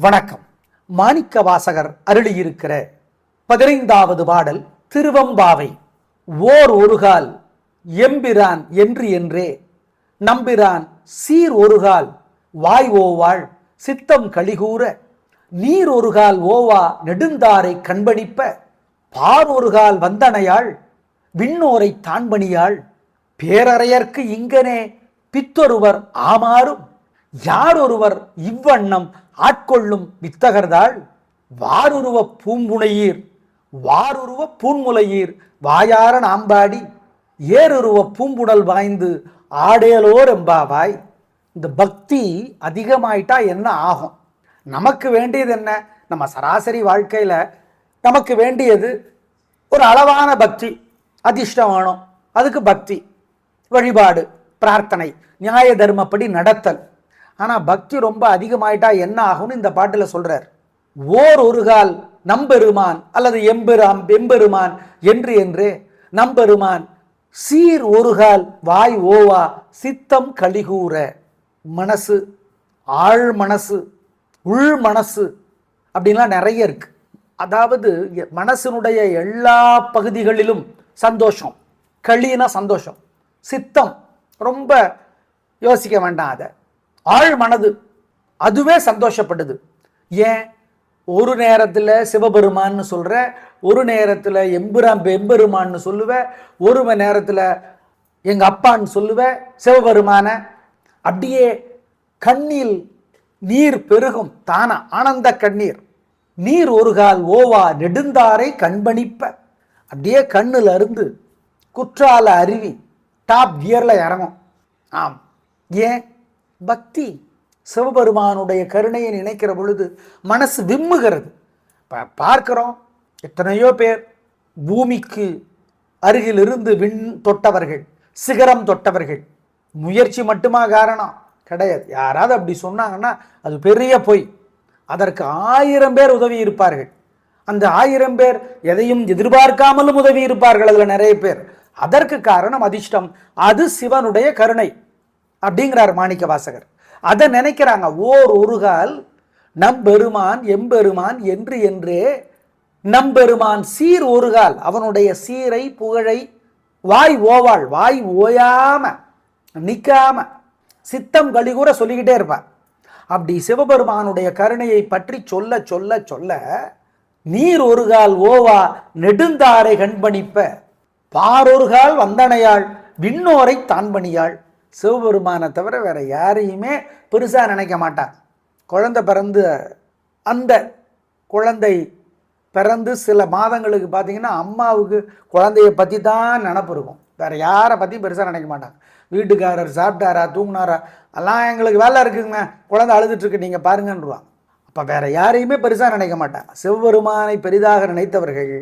வணக்கம். மாணிக்க வாசகர் அருளியிருக்கிற பதினைந்தாவது பாடல் திருவம்பாவை. ஓர் ஒருகால் எம்பிரான் என்று என்றே. நம்பிரான் சீர் ஒருகால் வாய் ஓவாள் சித்தம் கழிகூற. நீர் ஒருகால் ஓவா நெடுந்தாரை கண்பணிப்ப. பார் ஒருகால் வந்தனையாள் விண்ணோரை தாண்பணியாள். பேரறையர்க்கு இங்கனே பித்தொருவர் ஆமாறும். யார் ஒருவர் இவ்வண்ணம் ஆட்கொள்ளும் வித்தகர்தாள்? வாருருவ பூம்புனையீர் வாருருவ பூன்முலையீர் வாயார நாம்பாடி ஏருருவ பூம்புடல் வாய்ந்து ஆடேலோர் எம்பாவாய். இந்த பக்தி அதிகமாயிட்டா என்ன ஆகும்? நமக்கு வேண்டியது என்ன? நம்ம சராசரி வாழ்க்கையில் நமக்கு வேண்டியது ஒரு அளவான பக்தி அதிர்ஷ்டம் வேணும் அதுக்கு பக்தி வழிபாடு பிரார்த்தனை நியாய தர்மப்படி நடத்தல். ஆனால் பக்தி ரொம்ப அதிகமாயிட்டா என்ன ஆகும்னு இந்த பாட்டில் சொல்கிறார் ஓர் ஒரு கால் நம்பெருமான் அல்லது எம்பெராம் எம்பெருமான் என்று என்று நம்பெருமான் சீர் ஒருகால் வாய் ஓவா சித்தம் கலிகூற மனசு ஆழ் மனசு உள் மனசு அப்படின்லாம் நிறைய இருக்கு. அதாவது எ- மனசினுடைய எல்லா பகுதிகளிலும் சந்தோஷம். களினா சந்தோஷம். சித்தம் ரொம்ப யோசிக்க வேண்டாம் அதை. ஆழ் மனது அதுவே சந்தோஷப்படுது ஏன்? ஒரு நேரத்தில் சிவபெருமான்னு சொல்கிற ஒரு நேரத்தில் எம்புராம் எம்பெருமான்னு சொல்லுவேன் ஒரு மணி நேரத்தில் எங்கள் அப்பான்னு சொல்லுவேன் சிவபெருமான அப்படியே கண்ணில் நீர் பெருகும் தானா? ஆனந்த கண்ணீர். நீர் ஒருகால் ஓவா நெடுந்தாரை கண்பணிப்ப. அப்படியே கண்ணில் இருந்து குற்றால அருவி டாப் கியரில் இறங்கும். ஆம். ஏன்? பக்தி சிவபெருமானுடைய கருணையை நினைக்கிற பொழுது மனசு விம்முகிறது. பார்க்குறோம் பார்க்கிறோம் எத்தனையோ பேர் பூமிக்கு அருகிலிருந்து விண் தொட்டவர்கள் சிகரம் தொட்டவர்கள். முயற்சி மட்டுமா காரணம்? கிடையாது. யாராவது அப்படி சொன்னாங்கன்னா அது பெரிய பொய். அதற்கு ஆயிரம் பேர் உதவி இருப்பார்கள். அந்த ஆயிரம் பேர் எதையும் எதிர்பார்க்காமலும் உதவி இருப்பார்கள் அதில் நிறைய பேர். அதற்கு காரணம் அதிர்ஷ்டம். அது சிவனுடைய கருணை. அப்படிங்கிறார் மாணிக்க வாசகர். அதை நினைக்கிறாங்க ஓர் ஒருகால் நம்பெருமான் எம்பெருமான் என்று என்றே நம்பெருமான் சீர் ஒருகால் அவனுடைய சீரை புகழை வாய் ஓவாள் வாய் ஓயாம நிற்காம சித்தம் கலிகூற சொல்லிக்கிட்டே இருப்பான். அப்படி சிவபெருமானுடைய கருணையை பற்றி சொல்ல சொல்ல சொல்ல நீர் ஒருகால் ஓவா நெடுந்தாரை கண்பணிப்ப பாரொருகால் வந்தனையாள் விண்ணோரை தான்பணியாள் சிவபெருமானை தவிர வேறு யாரையுமே பெருசாக நினைக்க மாட்டான். குழந்தை பிறந்து அந்த குழந்தை பிறந்து சில மாதங்களுக்கு பார்த்தீங்கன்னா அம்மாவுக்கு குழந்தைய பற்றி தான் நினப்பு இருக்கும். வேறு யாரை பற்றியும் பெருசாக நினைக்க மாட்டாங்க வீட்டுக்காரர் சாப்பிட்டாரா தூங்குனாரா எல்லாம் எங்களுக்கு வேலை இருக்குங்க. குழந்தை அழுதுட்டுருக்கு நீங்கள் பாருங்கன்றுவான். அப்போ வேறு யாரையுமே பெருசாக நினைக்க மாட்டான். சிவபெருமானை பெரிதாக நினைத்தவர்கள்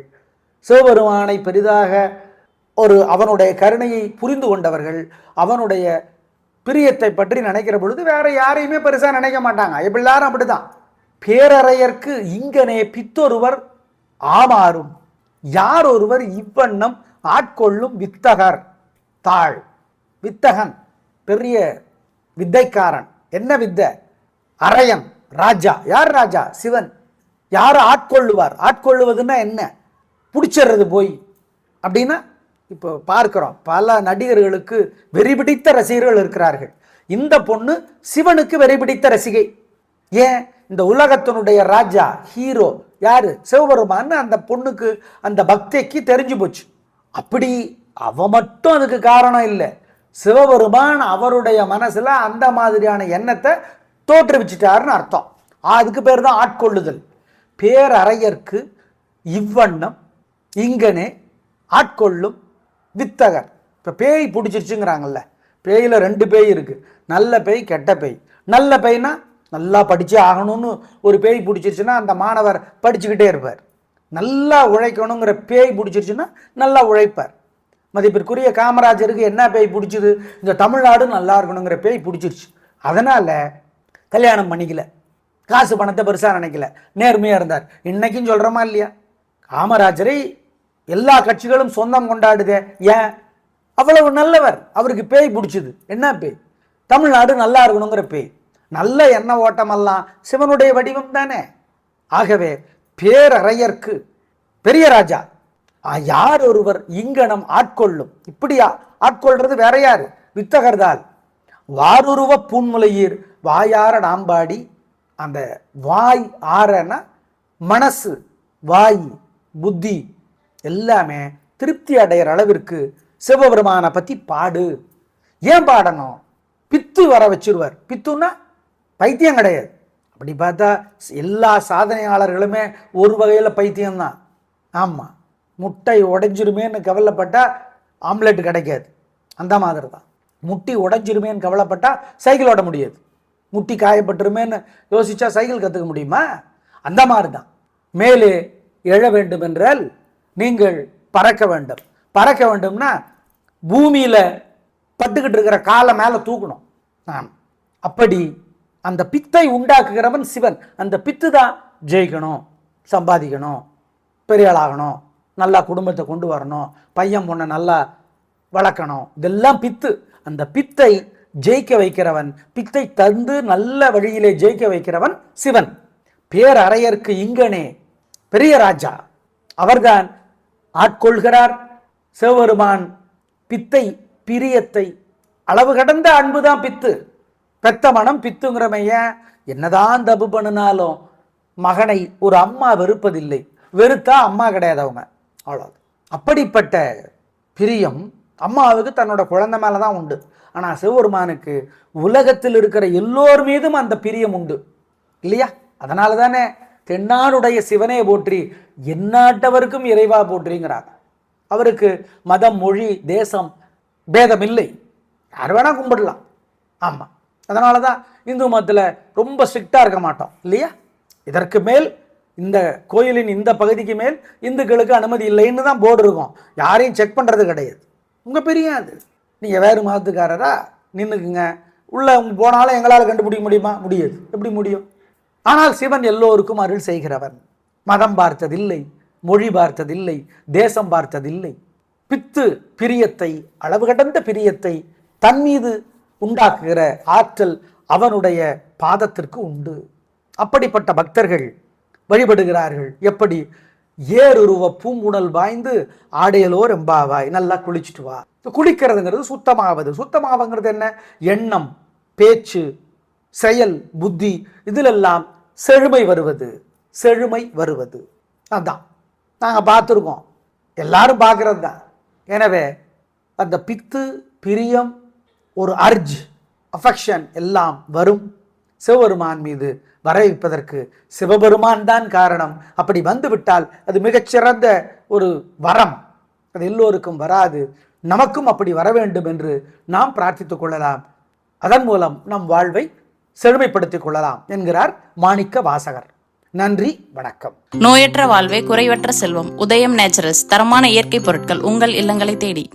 சிவபெருமானை பெரிதாக ஒரு அவனுடைய கருணையை புரிந்து கொண்டவர்கள் அவனுடைய பிரியத்தை பற்றி நினைக்கிற பொழுது வேற யாரையுமே பெருசாக நினைக்க மாட்டாங்க. எல்லாரும் அப்படிதான் பேரறையர்க்கு இங்கனே பித்தொருவர் ஆமாறும் யார் ஒருவர் இவ்வண்ணம் ஆட்கொள்ளும் வித்தகர் தாழ் வித்தகன் பெரிய வித்தைக்காரன் என்ன வித்தை? அரையன் ராஜா. யார் ராஜா? சிவன். யார் ஆட்கொள்ளுவார்? ஆட்கொள்ளுவதுன்னா என்ன? பிடிச்சிடுறது போய் அப்படின்னா இப்போ பார்க்கிறோம். பல நடிகர்களுக்கு வெறிபிடித்த ரசிகர்கள் இருக்கிறார்கள். இந்த பொண்ணு சிவனுக்கு வெறிபிடித்த ரசிகை. ஏன்? இந்த உலகத்தினுடைய ராஜா ஹீரோ யாரு? சிவபெருமான்னு அந்த பொண்ணுக்கு அந்த பக்திக்கு தெரிஞ்சு போச்சு. அப்படி அவ மட்டும் அதுக்கு காரணம் இல்லை. சிவபெருமான் அவருடைய மனசில் அந்த மாதிரியான எண்ணத்தை தோற்றுவிச்சிட்டாருன்னு அர்த்தம். அதுக்கு பேர் தான் ஆட்கொள்ளுதல். பேரறையர்க்கு இவ்வண்ணம் இங்கனே ஆட்கொள்ளும் வித்தகர். இப்போ பேய் பிடிச்சிருச்சுங்கிறாங்கல்ல. பேயில் ரெண்டு பேய் இருக்குது நல்ல பேய் கெட்ட பேய். நல்ல பேய்னா நல்லா படித்தே ஆகணும்னு ஒரு பேய் பிடிச்சிருச்சுன்னா அந்த மாணவர் படிச்சுக்கிட்டே இருப்பார். நல்லா உழைக்கணுங்கிற பேய் பிடிச்சிருச்சுன்னா நல்லா உழைப்பார். மதிப்பிற்குரிய காமராஜருக்கு என்ன பேய் பிடிச்சிது? இந்த தமிழ்நாடு நல்லா இருக்கணுங்கிற பேய் பிடிச்சிருச்சு. அதனால் கல்யாணம் பண்ணிக்கல. காசு பணத்தை பெருசாக நினைக்கல. நேர்மையாக இருந்தார். இன்றைக்கும் சொல்கிறோமா இல்லையா? காமராஜரை எல்லா கட்சிகளும் சொந்தம் கொண்டாடுதே ஏன்? அவ்வளவு நல்லவர். அவருக்கு பேய் பிடிச்சிது. என்ன பேய்? தமிழ்நாடு நல்லா இருக்கணுங்கிற பேய். நல்ல எண்ண ஓட்டமெல்லாம் சிவனுடைய வடிவம் தானே. ஆகவே பேரறையர்க்கு பெரிய ராஜா யார் ஒருவர் இங்கனம் ஆட்கொள்ளும்? இப்படியா? ஆட்கொள்றது வேற யார்? வித்தகர்தால் வாருருவ பூன்முலையீர் வாயார நாம்பாடி அந்த வாய் ஆறன மனசு வாய் புத்தி எல்லாமே திருப்தி அடையிற அளவிற்கு சிவபெருமானை பற்றி பாடு. ஏன் பாடணும்? பித்து வர வச்சிருவார். பித்துன்னா பைத்தியம் கிடையாது. அப்படி பார்த்தா எல்லா சாதனையாளர்களுமே ஒரு வகையில் பைத்தியம்தான். ஆமாம் முட்டை உடைஞ்சிருமேன்னு கவலைப்பட்டால் ஆம்லெட் கிடைக்காது. அந்த மாதிரி தான் முட்டி உடைஞ்சிருமேன்னு கவலைப்பட்டால் சைக்கிள் ஓட முடியாது. முட்டி காயப்பட்டுருமேன்னு யோசிச்சா சைக்கிள் கற்றுக்க முடியுமா? அந்த மாதிரி தான் மேலே எழ வேண்டும் என்றால் நீங்கள் பறக்க வேண்டும். பறக்க வேண்டும்னா பூமியில் பட்டுக்கிட்டு இருக்கிற காலை மேலே தூக்கணும். ஆம். அப்படி அந்த பித்தை உண்டாக்குகிறவன் சிவன். அந்த பித்து தான் ஜெயிக்கணும் சம்பாதிக்கணும் பெரியாளாகணும் நல்லா குடும்பத்தை கொண்டு வரணும் பையன் பொண்ணை நல்லா வளர்க்கணும். இதெல்லாம் பித்து. அந்த பித்தை ஜெயிக்க வைக்கிறவன் பித்தை தந்து நல்ல வழியிலே ஜெயிக்க வைக்கிறவன் சிவன். பேரறையர்க்கு இங்கனே பெரிய ராஜா. அவர்தான் ஆட்கொள்கிறார். சிவபெருமான் பித்தை பிரியத்தை அளவு கடந்த அன்பு தான் பித்து. பெத்த மனம் பித்துங்கிறமைய என்னதான் தப்பு பண்ணினாலும் மகனை ஒரு அம்மா வெறுப்பதில்லை. வெறுத்தா அம்மா கிடையாது அவங்க. அவ்வளோ அப்படிப்பட்ட பிரியம் அம்மாவுக்கு தன்னோட குழந்தை மேலே தான் உண்டு. ஆனால் சிவபெருமானுக்கு உலகத்தில் இருக்கிற எல்லோர் மீதும் அந்த பிரியம் உண்டு. இல்லையா? அதனால தானே தென்னாடுடைய சிவனே போற்றி எந்நாட்டவருக்கும் இறைவா போற்றிங்கிறாங்க அவருக்கு மதம் மொழி தேசம் பேதம் இல்லை யார் வேணால் கும்பிடலாம். ஆமாம் அதனால தான் இந்து மதத்தில் ரொம்ப ஸ்ட்ரிக்டாக இருக்க மாட்டோம். இல்லையா? இதற்கு மேல் இந்த கோயிலின் இந்த பகுதிக்கு மேல் இந்துக்களுக்கு அனுமதி இல்லைன்னு தான் போர்டு இருக்கும். யாரையும் செக் பண்ணுறது கிடையாது. உங்கள் பெரிய அது நீங்கள் வேறு மதத்துக்காரரா? நின்றுக்குங்க உள்ளே போனாலும் எங்களால் கண்டுபிடிக்க முடியுமா? முடியாது. எப்படி முடியும்? ஆனால் சிவன் எல்லோருக்கும் அருள் செய்கிறவன். மதம் பார்த்ததில்லை மொழி பார்த்ததில்லை தேசம் பார்த்ததில்லை. பித்து பிரியத்தை அளவு கடந்த பிரியத்தை தன் மீது உண்டாக்குகிற ஆற்றல் அவனுடைய பாதத்திற்கு உண்டு. அப்படிப்பட்ட பக்தர்கள் வழிபடுகிறார்கள். எப்படி? ஏறுருவ பூங்குணல் வாய்ந்து ஆடையலோ ரெம்பாவாய் நல்லா குளிச்சுட்டு வா. குளிக்கிறதுங்கிறது சுத்தமாவது. சுத்தமாவங்கிறது என்ன? எண்ணம் பேச்சு செயல் புத்தி இதிலெல்லாம் செழுமை வருவது செழுமை வருவது. அதான். நாங்கள் பார்த்துருக்கோம். எல்லாரும் பார்க்குறது தான். எனவே அந்த பித்து பிரியம் ஒரு அர்ஜ் அஃபெக்ஷன் எல்லாம் வரும். சிவபெருமான் மீது வர வைப்பதற்கு சிவபெருமான் தான் காரணம். அப்படி வந்துவிட்டால் அது மிகச்சிறந்த ஒரு வரம். அது எல்லோருக்கும் வராது. நமக்கும் அப்படி வர வேண்டும் என்று நாம் பிரார்த்தித்துக் கொள்ளலாம். அதன் மூலம் நம் வாழ்வை செழுமைப்படுத்திக் கொள்ளலாம் என்கிறார் மாணிக்க வாசகர். நன்றி வணக்கம். நோயற்ற வாழ்வே குறைவற்ற செல்வம். உதயம் நேச்சுரல்ஸ். தரமான இயற்கை பொருட்கள் உங்கள் இல்லங்களை தேடி.